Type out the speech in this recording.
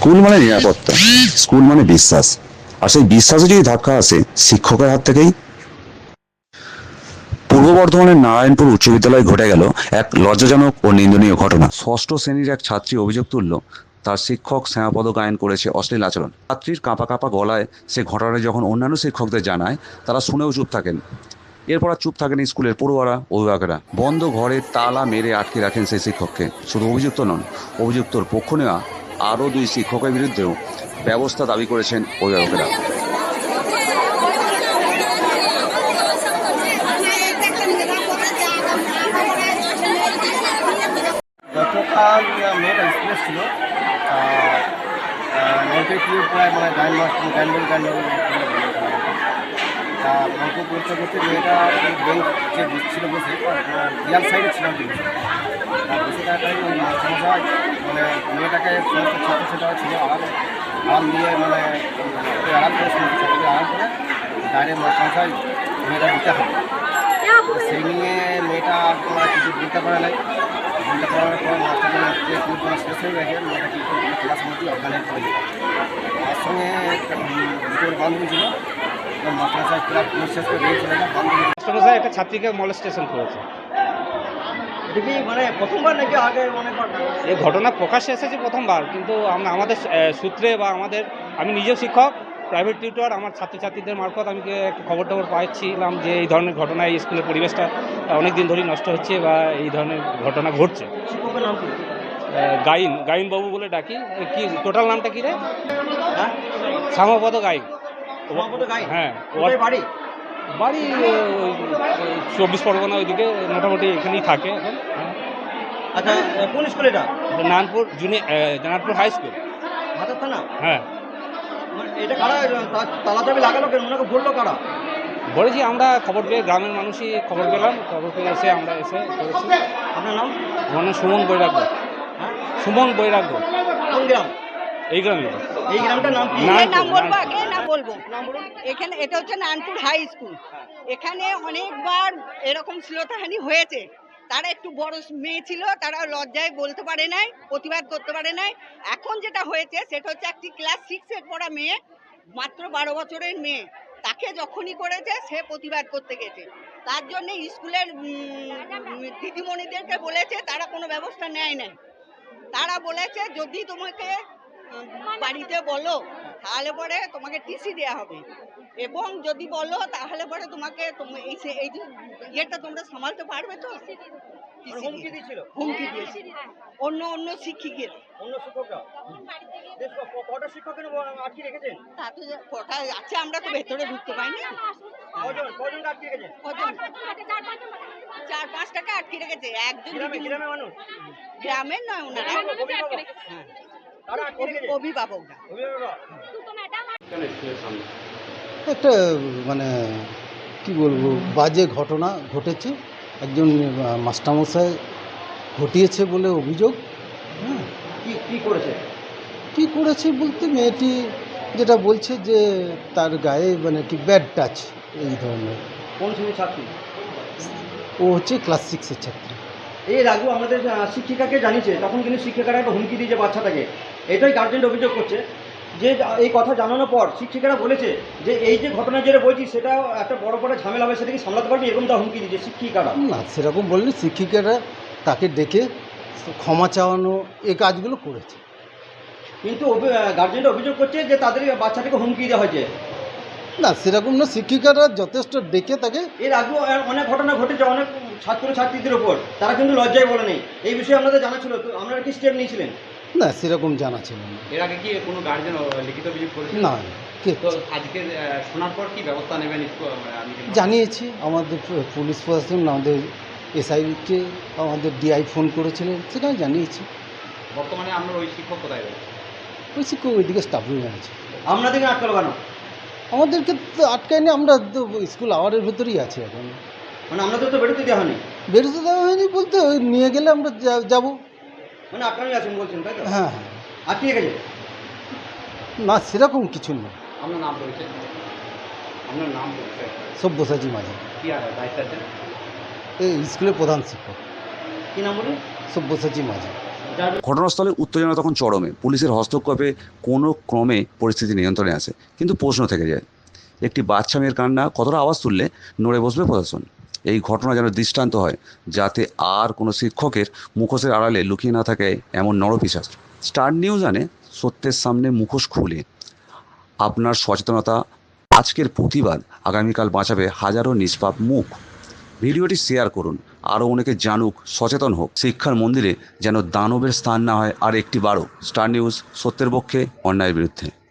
School মানে নিরাপত্তা। School মানে বিশ্বাস। আর সেই বিশ্বাসে যদি ধাক্কা আসে, শিক্ষকের হাত থেকেই? পূর্ব বর্ধমানের নারায়ণপুর উচ্চ বিদ্যালয়ে ঘটে গেল এক লজ্জাজনক ও নিন্দনীয় ঘটনা। ষষ্ঠ শ্রেণির এক ছাত্রী অভিযোগ তুলল, তার শিক্ষক শ্যামাপদ গায়ন করেছে অশ্লীল আচরণ। ছাত্রীর কাঁপা কাঁপা গলায় সে ঘটনা যখন অন্যান্য শিক্ষকদের জানায়, তারা শুনেও চুপ থাকেন। এরপর আর চুপ থাকেন স্কুলের পড়ুয়ারা, অভিভাবকেরা। বন্ধ ঘরে তালা মেরে আটকে রাখেন সেই শিক্ষককে। শুধু অভিযুক্ত নন, অভিযুক্তর পক্ষ নেওয়া আরও দুই শিক্ষকের বিরুদ্ধেও ব্যবস্থা দাবি করেছেন অভিভাবকেরা। নলকে করতে মেয়েটা বসে সাইডে ছিল আর কি বসে মানে মেয়েটাকে সমস্ত ছাত্রছাত্রীরা ছিল আড়াল আড়াল দিয়ে মানে আড়াল করে সমস্ত ছাত্রকে আড়াল করে ডাইরেক্ট মাস্টারমশাই মেয়েটা দিতে হবে। সেই নিয়ে মেয়েটা তোমার কিছু বলতে পারে নাই। বলতে পারার পর মাস্টার শেষ হয়ে গেছে, মেয়েটা কিন্তু ক্লাস মধ্যে অজ্ঞানের যায় তার সঙ্গে দুটোর বান্ধবী ছিল মাস্টার সাহেব ক্লাস শেষ করে দিয়ে চলে যায় বান্ধবী মাস্টারমশাই, একটা ছাত্রীকে মলেস্টেশন করেছে। মানে প্রথমবার নাকি আগে অনেকবার এই ঘটনা প্রকাশ্যে এসেছে প্রথমবার কিন্তু আমরা আমাদের সূত্রে বা আমাদের আমি নিজেও শিক্ষক প্রাইভেট টিউটর আমার ছাত্রছাত্রীদের মারফত আমি একটু খবর টবর পাচ্ছিলাম যে এই ধরনের ঘটনা এই স্কুলের পরিবেশটা অনেক দিন ধরেই নষ্ট হচ্ছে বা এই ধরনের ঘটনা ঘটছে। গাইন গাইন বাবু বলে ডাকি। কি টোটাল নামটা কি রে? হ্যাঁ? শ্যামাপদ গাইন। হ্যাঁ। বাড়ি? বাড়ি ওই ওই চব্বিশ পরগনা ওইদিকে মোটামুটি এখানেই থাকে। এখন। আচ্ছা কোন স্কুল এটা? Nanpur junior Nanpur high school হাতের থানা হ্যাঁ। মানে এটা কারা তা- তালা চাবি লাগালো কেন? ওনাকে বলল কারা? বলেছি আমরা খবর পেয়ে গ্রামের মানুষই খবর পেলাম খবর পেয়ে এসে আমরা এসে করেছি। আপনার নাম? আমার নাম সুমন বৈরাগ্য। হ্যাঁ? সুমন বৈরাগ্য। কোন গ্রাম? এই গ্রামে। এই গ্রামটার নাম কি? না। এর নাম বলব? এখানে এটা হচ্ছে নানপুর হাই স্কুল এখানে অনেকবার এরকম শ্লীলতাহানি হয়েছে। তারা একটু বড় মেয়ে ছিল, তারা লজ্জায় বলতে পারে নাই, প্রতিবাদ করতে পারে নাই। এখন যেটা হয়েছে, সেটা হচ্ছে একটি ক্লাস সিক্সের পড়া মেয়ে, মাত্র বারো বছরের মেয়ে, তাকে যখনই করেছে, সে প্রতিবাদ করতে গেছে। তার জন্য স্কুলের দিদিমণিদেরকে বলেছে, তারা কোনো ব্যবস্থা নেয় নাই। তারা বলেছে, যদি তোমাকে বাড়িতে বলো তাহলে পরে তোমাকে টিসি দেওয়া হবে। এবং যদি বলো তাহলে পরে তোমাকে এই এই যে ইয়েটা তোমরা সামালতে পারবে তো? হুমকি দিয়েছিল? হুমকি দিয়েছে অন্য অন্য শিক্ষিকের। অন্য শিক্ষকরা? কটা শিক্ষকের আটকে রেখেছেন? তা তো কটা আছে আমরা তো ভেতরে ঢুকতে পাইনি। কজন? কজন আটকে রেখেছেন? কজন? চার পাঁচ টাকা আটকে রেখেছে। একজন গ্রামে মানুষ? গ্রামের নয় ওনারা। তারা অভিভাবকরা। অভিভাবকরা। একটা মানে কি বলব বাজে ঘটনা ঘটেছে। একজন মাস্টারমশাই ঘটিয়েছে বলে অভিযোগ হ্যাঁ। কি কি করেছে? কী করেছে বলতে মেয়েটি যেটা বলছে যে তার গায়ে মানে কি ব্যাড টাচ এই ধরনের। কোন শ্রেণির ছাত্রী? ও হচ্ছে ক্লাস সিক্সের ছাত্রী। এর আগেও আমাদের শিক্ষিকাকে জানিয়েছে তখন কিন্তু শিক্ষিকারা একটা হুমকি দিয়েছে বাচ্চাটাকে। এটাই গার্জেন অভিযোগ করছে। যে এই কথা জানানোর পর শিক্ষিকারা বলেছে যে এই যে ঘটনা যেটা বলছি সেটা একটা বড় বড় ঝামেলা হবে সেটাকে সামলাতে পারবি এরকম তার হুমকি দিয়েছে শিক্ষিকারা। না সেরকম বললে শিক্ষিকারা তাকে ডেকে ক্ষমা চাওয়ানো এই কাজগুলো করেছে। কিন্তু গার্জেনরা অভিযোগ করছে যে তাদের বাচ্চাটাকে হুমকি দেওয়া হয়েছে। না সেরকম না শিক্ষিকারা যথেষ্ট ডেকে তাকে এর আগেও অনেক ঘটনা ঘটেছে অনেক ছাত্র ছাত্রীদের উপর তারা কিন্তু লজ্জায় বলে নেই। এই বিষয়ে আপনাদের জানা ছিল তো আপনারা কি স্টেপ নিয়েছিলেন? না সেরকম জানা ছিল না। এর আগে কি কোনো গার্জেন লিখিত অভিযোগ করেছে না কে? তো আজকে শোনার পর কি ব্যবস্থা নেবেন আমি জানিয়েছি আমাদের পুলিশ প্রশাসন আমাদের এসআইকে আমাদের ডিআই ফোন করেছিলেন সেখানে জানিয়েছি। বর্তমানে আমরা ওই শিক্ষক কোথায় রয়েছে? ওই শিক্ষক ওইদিকে স্টাফ রুমে আছে। আপনাদেরকে আটকালো কেন? আমাদেরকে তো আটকায়নি আমরা তো স্কুল আওয়ারের ভেতরেই আছি এখন। মানে আপনাদের তো বেরোতে দেওয়া হয়নি? বেরোতে দেওয়া হয়নি বলতে ওই নিয়ে গেলে আমরা যা- যাব। মানে আটকানোই আছেন বলছেন তাই তো? হ্যাঁ আটকে গেছে না সেরকম কিছু না আপনার নাম রয়েছে আপনার নাম রয়েছে সব্যসাচী মাঝে। কি আর দায়িত্ব আছেন এই স্কুলের প্রধান শিক্ষক। কি নাম বলুন সব্যসাচী মাঝে। ঘটনাস্থলে উত্তেজনা তখন চরমে। পুলিশের হস্তক্ষেপে কোনো ক্রমে পরিস্থিতি নিয়ন্ত্রণে আসে, কিন্তু প্রশ্ন থেকে যায়, একটি বাচ্চা মেয়ের কান্না কতটা আওয়াজ তুললে নড়ে বসবে প্রশাসন? এই ঘটনা যেন দৃষ্টান্ত হয়, যাতে আর কোনো শিক্ষকের মুখোশের আড়ালে লুকিয়ে না থাকে এমন নরপিশাচ। স্টার নিউজ আনে, সত্যের সামনে মুখোশ খুলে। আপনার সচেতনতা আজকের প্রতিবাদ আগামীকাল বাঁচাবে হাজারো নিষ্পাপ মুখ। ভিডিওটি শেয়ার করুন। আরও অনেকে জানুক, সচেতন হোক। শিক্ষার মন্দিরে যেন দানবের স্থান না হয় আর একটি বারো স্টার নিউজ সত্যের পক্ষে, অন্যায়ের বিরুদ্ধে।